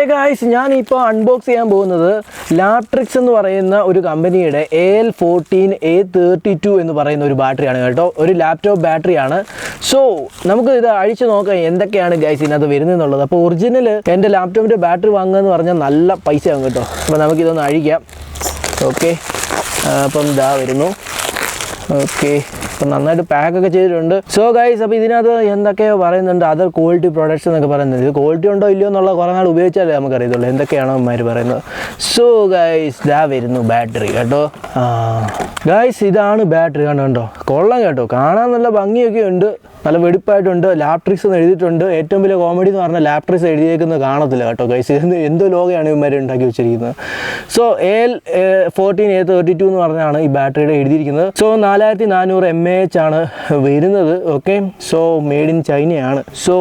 Hey guys ഞാൻ ഇപ്പോൾ unbox ചെയ്യാൻ പോകുന്നത് ലാട്രിക്സ് എന്ന് പറയുന്ന ഒരു കമ്പനിയുടെ A L fourteen A thirty two എന്ന് പറയുന്ന ഒരു ബാറ്ററിയാണ് കേട്ടോ. ഒരു ലാപ്ടോപ്പ് ബാറ്ററിയാണ് സോ നമുക്ക് ഇത് അഴിച്ചു നോക്കാം എന്തൊക്കെയാണ് ഗൈസ് ഇതിനകത്ത് വരുന്നതെന്നുള്ളത് അപ്പോൾ ഒറിജിനൽ എന്റെ ലാപ്ടോപ്പിന്റെ ബാറ്ററി വാങ്ങുക എന്ന് പറഞ്ഞാൽ നല്ല പൈസ ആകും കേട്ടോ. അപ്പോൾ നമുക്കിതൊന്ന് അഴിക്കാം. ഓക്കെ അപ്പം ഇതാ വരുന്നു. ഓക്കെ അപ്പം നന്നായിട്ട് പാക്കൊക്കെ ചെയ്തിട്ടുണ്ട്. സോ ഗൈസ് അപ്പോൾ ഇതിനകത്ത് എന്തൊക്കെയോ പറയുന്നുണ്ട്. അതർ ക്വാളിറ്റി പ്രൊഡക്ട്സ് എന്നൊക്കെ പറയുന്നത് ഇത് ക്വാളിറ്റി ഉണ്ടോ ഇല്ലയോ എന്നുള്ള കുറേ നാൾ ഉപയോഗിച്ചാലേ നമുക്കറിയത്തുള്ളൂ. എന്തൊക്കെയാണോ അമ്മമാർ പറയുന്നത്. സോ ഗൈസ് ഇതാ വരുന്നു ബാറ്ററി കേട്ടോ. ഗൈസ് ഇതാണ് ബാറ്ററി കണ്ടോ? കണ്ടോ കൊള്ളാം കേട്ടോ. കാണാൻ നല്ല ഭംഗിയൊക്കെ ഉണ്ട്. നല്ല വെടിപ്പായിട്ടുണ്ട്. ലാപ്ട്രിക്സ് എന്ന് എഴുതിയിട്ടുണ്ട്. ഏറ്റവും വലിയ കോമഡി എന്ന് പറഞ്ഞാൽ ലാപ്ട്രിക്സ് എഴുതിയേക്കുന്നത് കാണത്തില്ല കേട്ടോ ഗൈസ് ഇത് എന്തോ ലോകയാണ് ഇവന്മാർ ഉണ്ടാക്കി വെച്ചിരിക്കുന്നത്. So L fourteen A thirty two എന്ന് പറഞ്ഞാണ് ഈ ബാറ്ററിയുടെ എഴുതിയിരിക്കുന്നത്. സോ നാലായിരത്തി നാനൂറ് എം എ എച്ച് ആണ് വരുന്നത് ഓക്കെ സോ മെയ്ഡ് ഇൻ ചൈനയാണ് സോ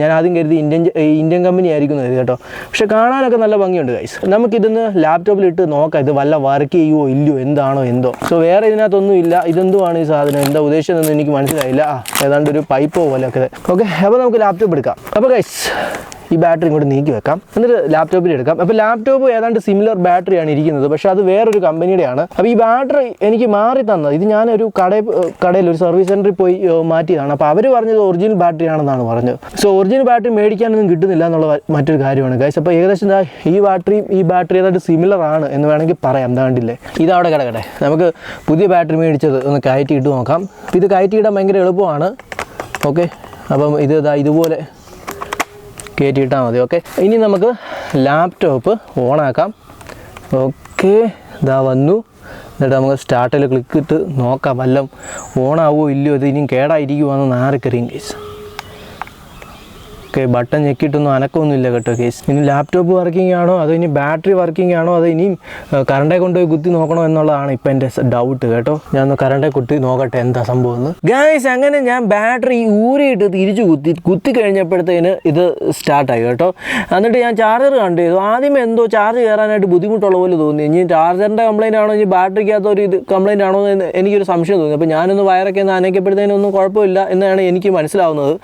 ഞാൻ ആദ്യം കരുതി ഇന്ത്യൻ ഇന്ത്യൻ കമ്പനി ആയിരിക്കും കേട്ടോ. പക്ഷെ കാണാനൊക്കെ നല്ല ഭംഗിയുണ്ട് ഗൈസ് നമുക്കിതൊന്ന് ലാപ്ടോപ്പിൽ ഇട്ട് നോക്കാം ഇത് വല്ല വർക്ക് ചെയ്യുമോ ഇല്ലയോ എന്താണോ എന്തോ. സോ വേറെ ഇതിനകത്തൊന്നും ഇല്ല. ഇതെന്തുവാണ് ഈ സാധനം? എന്താ ഉദ്ദേശിച്ചതെന്ന് എനിക്ക് മനസ്സിലായില്ല. ഏതാണ്ട് ഒരു പൈപ്പോ പോലെയൊക്കെ ഓക്കെ അപ്പോൾ നമുക്ക് ലാപ്ടോപ്പ് എടുക്കാം. അപ്പോൾ ഗൈസ് ഈ ബാറ്ററി ഇങ്ങോട്ട് നീക്കി വെക്കാം. എന്നിട്ട് ലാപ്ടോപ്പിൽ എടുക്കാം. അപ്പോൾ ലാപ്ടോപ്പ് ഏതാണ്ട് സിമിലർ ബാറ്ററിയാണ് ഇരിക്കുന്നത്. പക്ഷേ അത് വേറൊരു കമ്പനിയുടെയാണ്. അപ്പോൾ ഈ ബാറ്ററി എനിക്ക് മാറി തന്നത്. ഇത് ഞാനൊരു കടയിൽ കടയിൽ ഒരു സർവീസ് സെന്ററിൽ പോയി മാറ്റിയതാണ്. അപ്പോൾ അവർ പറഞ്ഞത് ഒറിജിനൽ ബാറ്ററി ആണെന്നാണ് പറഞ്ഞത്. സോ ഒറിജിനൽ ബാറ്ററി മേടിക്കാനൊന്നും കിട്ടുന്നില്ല എന്നുള്ള മറ്റൊരു കാര്യമാണ്. ഗൈസ് അപ്പോൾ ഏകദേശം ഈ ബാറ്ററിയും ഈ ബാറ്ററി ഏതാണ്ട് സിമിലർ ആണ് എന്ന് വേണമെങ്കിൽ പറയാം. എന്താണ്ടില്ലേ ഇതവിടെ കിടക്കട്ടെ. നമുക്ക് പുതിയ ബാറ്ററി മേടിച്ചത് ഒന്ന് കയറ്റി ഇട്ട് നോക്കാം. ഇത് കയറ്റി ഇടാൻ ഭയങ്കര എളുപ്പമാണ്. ഓക്കെ അപ്പം ഇതാ ഇതുപോലെ കയറ്റിയിട്ടാൽ മതി ഓക്കെ ഇനി നമുക്ക് ലാപ്ടോപ്പ് ഓണാക്കാം ഓക്കെ ഇതാ വന്നു. എന്നിട്ട് നമുക്ക് സ്റ്റാർട്ടിൽ ക്ലിക്ക് ഇട്ട് നോക്കാം. വല്ലതും ഓണാവോ ഇല്ലയോ ഇത് ഇനിയും കേടായിരിക്കുമോ എന്ന് ആർക്കറിയും കേസ് ഓക്കെ ബട്ടൺ ഞെക്കിയിട്ടൊന്നും അനക്കമൊന്നുമില്ല കേട്ടോ കേസ് ഇനി ലാപ്ടോപ്പ് വർക്കിംഗ് ആണോ അതോ ഇനി ബാറ്ററി വർക്കിംഗ് ആണോ അതോ ഇനിയും കറണ്ടെ കൊണ്ടുപോയി കുത്തി നോക്കണോ എന്നുള്ളതാണ് ഇപ്പം എന്റെ ഡൗട്ട് കേട്ടോ. ഞാൻ ഒന്ന് കറണ്ടെ കുത്തി നോക്കട്ടെ എന്താ സംഭവം എന്ന്. ഗായ്സ് അങ്ങനെ ഞാൻ ബാറ്ററി ഊരിയിട്ട് തിരിച്ചു കുത്തി കുത്തി കഴിഞ്ഞപ്പോഴത്തേന് ഇത് സ്റ്റാർട്ടായി കേട്ടോ. എന്നിട്ട് ഞാൻ ചാർജർ കണ്ടു. ചെയ്തു ആദ്യമേ എന്തോ ചാർജ് കയറാനായിട്ട് ബുദ്ധിമുട്ടുള്ള പോലെ തോന്നി. ഇനി ചാർജറിന്റെ കംപ്ലൈന്റ് ആണോ ഇനി ബാറ്ററിക്കകത്ത് ഒരു ഇത് കംപ്ലയിന്റ് ആണോ എന്ന് എനിക്കൊരു സംശയം തോന്നി. അപ്പോൾ ഞാനൊന്ന് വയറൊക്കെ ഒന്ന് അനക്കപ്പെടുന്നതിനൊന്നും കുഴപ്പമില്ല എന്നാണ് എനിക്ക് മനസ്സിലാവുന്നത്.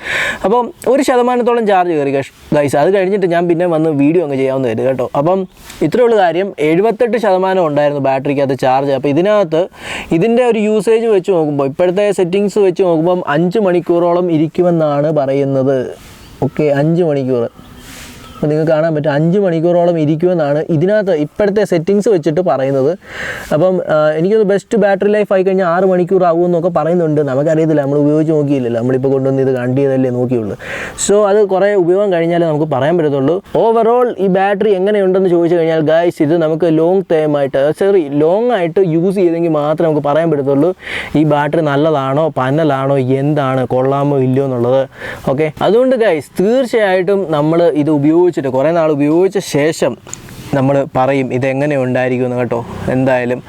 അപ്പം ഒരു ശതമാനത്തോളം ചാർജ് കയറി ഗൈസ് അത് കഴിഞ്ഞിട്ട് ഞാൻ പിന്നെ വന്ന് വീഡിയോ അങ്ങ് ചെയ്യാവുന്ന വരും കേട്ടോ. അപ്പം ഇത്രയുള്ള കാര്യം. എഴുപത്തെട്ട് ശതമാനം ഉണ്ടായിരുന്നു ബാറ്ററിക്കകത്ത് ചാർജ് അപ്പോൾ ഇതിനകത്ത് ഇതിന്റെ ഒരു യൂസേജ് വെച്ച് നോക്കുമ്പോൾ ഇപ്പോഴത്തെ സെറ്റിങ്സ് വെച്ച് നോക്കുമ്പം അഞ്ച് മണിക്കൂറോളം ഇരിക്കുമെന്നാണ് പറയുന്നത്. ഓക്കെ അഞ്ച് മണിക്കൂർ അപ്പോൾ നിങ്ങൾക്ക് കാണാൻ പറ്റും അഞ്ച് മണിക്കൂറോളം ഇരിക്കുമെന്നാണ് ഇതിനകത്ത് ഇപ്പോഴത്തെ സെറ്റിങ്സ് വെച്ചിട്ട് പറയുന്നത്. അപ്പം എനിക്കൊന്ന് ബെസ്റ്റ് ബാറ്ററി ലൈഫ് ആയി കഴിഞ്ഞാൽ ആറ് മണിക്കൂർ ആകുമെന്നൊക്കെ പറയുന്നുണ്ട്. നമുക്കറിയത്തില്ല നമ്മൾ ഉപയോഗിച്ച് നോക്കിയില്ലല്ലോ. നമ്മളിപ്പോൾ കൊണ്ടുവന്ന് ഇത് കണ്ടിയതല്ലേ നോക്കിയുള്ളൂ. സോ അത് കുറേ ഉപയോഗം കഴിഞ്ഞാലേ നമുക്ക് പറയാൻ പറ്റത്തുള്ളൂ. ഓവറോൾ ഈ ബാറ്ററി എങ്ങനെയുണ്ടെന്ന് ചോദിച്ചു കഴിഞ്ഞാൽ ഗൈസ് ഇത് നമുക്ക് ലോങ് ടൈം ആയിട്ട് സോറി ലോങ് ആയിട്ട് യൂസ് ചെയ്തെങ്കിൽ മാത്രമേ നമുക്ക് പറയാൻ പറ്റത്തുള്ളൂ ഈ ബാറ്ററി നല്ലതാണോ പന്നലാണോ എന്താണ് കൊള്ളാമോ ഇല്ലയോ എന്നുള്ളത്. ഓക്കെ അതുകൊണ്ട് ഗൈസ് തീർച്ചയായിട്ടും നമ്മൾ ഇത് ഉപയോഗിച്ചിട്ട് കുറേ നാൾ ഉപയോഗിച്ച ശേഷം നമ്മൾ പറയും ഇതെങ്ങനെ ഉണ്ടായിരിക്കും എന്ന് കേട്ടോ? എന്തായാലും.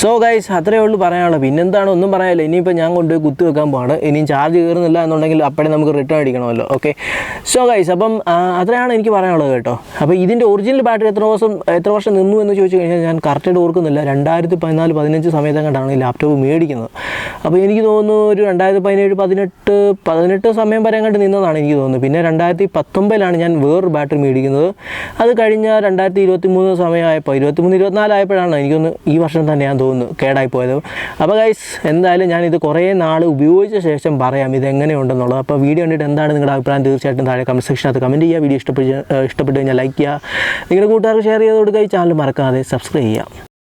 സോ ഗൈസ് അത്രയേ ഉള്ളൂ പറയാനുള്ളൂ പിന്നെന്താണ്? ഒന്നും പറയാനില്ല. ഇനിയിപ്പോൾ ഞാൻ കൊണ്ടുപോയി കുത്തി വെക്കാൻ പോവാണ്. ഇനിയും ചാർജ് കയറുന്നില്ല എന്നുണ്ടെങ്കിൽ അപ്പോഴേ നമുക്ക് റിട്ടേൺ അടിക്കണമല്ലോ ഓക്കെ സോ ഗൈസ് അപ്പം അത്രയാണ് എനിക്ക് പറയാനുള്ളത് കേട്ടോ. അപ്പോൾ ഇതിന്റെ ഒറിജിനൽ ബാറ്ററി എത്ര ദിവസം എത്ര വർഷം നിന്നു എന്ന് ചോദിച്ചു കഴിഞ്ഞാൽ ഞാൻ കറക്റ്റായിട്ട് ഓർക്കുന്നില്ല. രണ്ടായിരത്തി പതിനാല് പതിനഞ്ച് സമയത്ത് കണ്ടാണ് ഈ ലാപ്ടോപ്പ് മേടിക്കുന്നത്. അപ്പോൾ എനിക്ക് തോന്നുന്നു ഒരു രണ്ടായിരത്തി പതിനേഴ് പതിനെട്ട് പതിനെട്ട് സമയം വരെ കണ്ട് നിന്നതാണ് എനിക്ക് തോന്നുന്നത്. പിന്നെ രണ്ടായിരത്തി പത്തൊമ്പതിലാണ് ഞാൻ വേറൊരു ബാറ്ററി മേടിക്കുന്നത്. അത് കഴിഞ്ഞ രണ്ടായിരത്തി ഇരുപത്തി മൂന്ന് സമയമായപ്പോൾ ഇരുപത്തി മൂന്ന് ഇരുപത്തിനാലായപ്പോഴാണ് എനിക്കൊന്ന് ഈ വർഷം തന്നെ ഞാൻ തോന്നുന്നു കേടായി പോയത് അപ്പോൾ ഗൈസ് എന്തായാലും ഞാനിത് കുറേ നാൾ ഉപയോഗിച്ച ശേഷം പറയാം ഇത് എങ്ങനെയുണ്ടെന്നുള്ളത് അപ്പോൾ വീഡിയോ കണ്ടിട്ട് എന്താണ് നിങ്ങളുടെ അഭിപ്രായം തീർച്ചയായിട്ടും താഴെ കമന്റ് സെക്ഷനകത്ത് കമന്റ് ചെയ്യുക. വീഡിയോ ഇഷ്ടപ്പെട്ട് ഇഷ്ടപ്പെട്ട് കഴിഞ്ഞാൽ ലൈക്ക് ചെയ്യുക. നിങ്ങളുടെ കൂട്ടുകാർക്ക് ഷെയർ ചെയ്ത് കൊടുക്കുക. ഈ ചാനൽ മറക്കാതെ സബ്സ്ക്രൈബ് ചെയ്യുക.